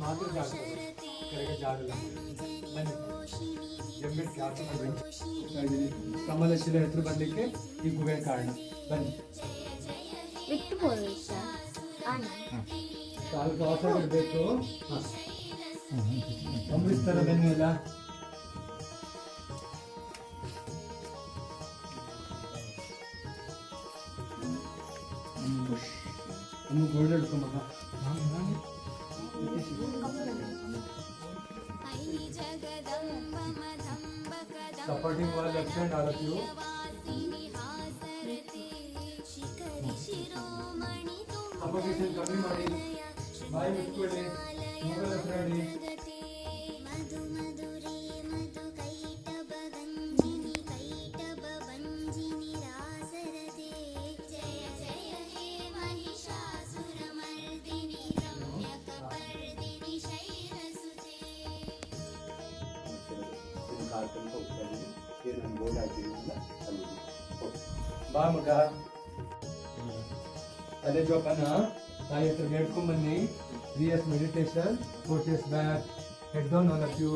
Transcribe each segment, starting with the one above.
ಮಾತ್ರ ಜಾಗ ಕಡೆಗೆ ಕಮಲಶಿಲೆ ಹೆಸರು ಬರಲಿಕ್ಕೆ ಈ ಗುಹೆ ಕಾರಣ. ಬನ್ನಿ. ಕಾಲು ಕ್ರಾಸ್ ಆಗಿರ್ಬೇಕು ಗಮನಿಸ್ತಾರ ಬನ್ನಿ ಎಲ್ಲ? 너무 골대를 써봐봐. supporting wall left hand all of you suffocation coming ಕಾಲ್ಕೊಂಡು ಹೋಗ್ತಾ ಇದ್ದೀನಿ ಏನು ಬೋರ್ಡ್ ಹಾಕಿದ್ದೀನಲ್ಲ ಅಲ್ಲಿ ಬಾ ಮಗ. ಅದೇ ಜೋಪಾನ, ತಾಯಿ ಹತ್ರ ಬೇಡ್ಕೊಂಡ್ ಬನ್ನಿ. Three years meditation, four years back. Head down on of you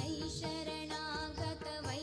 ऐ शरणागत वै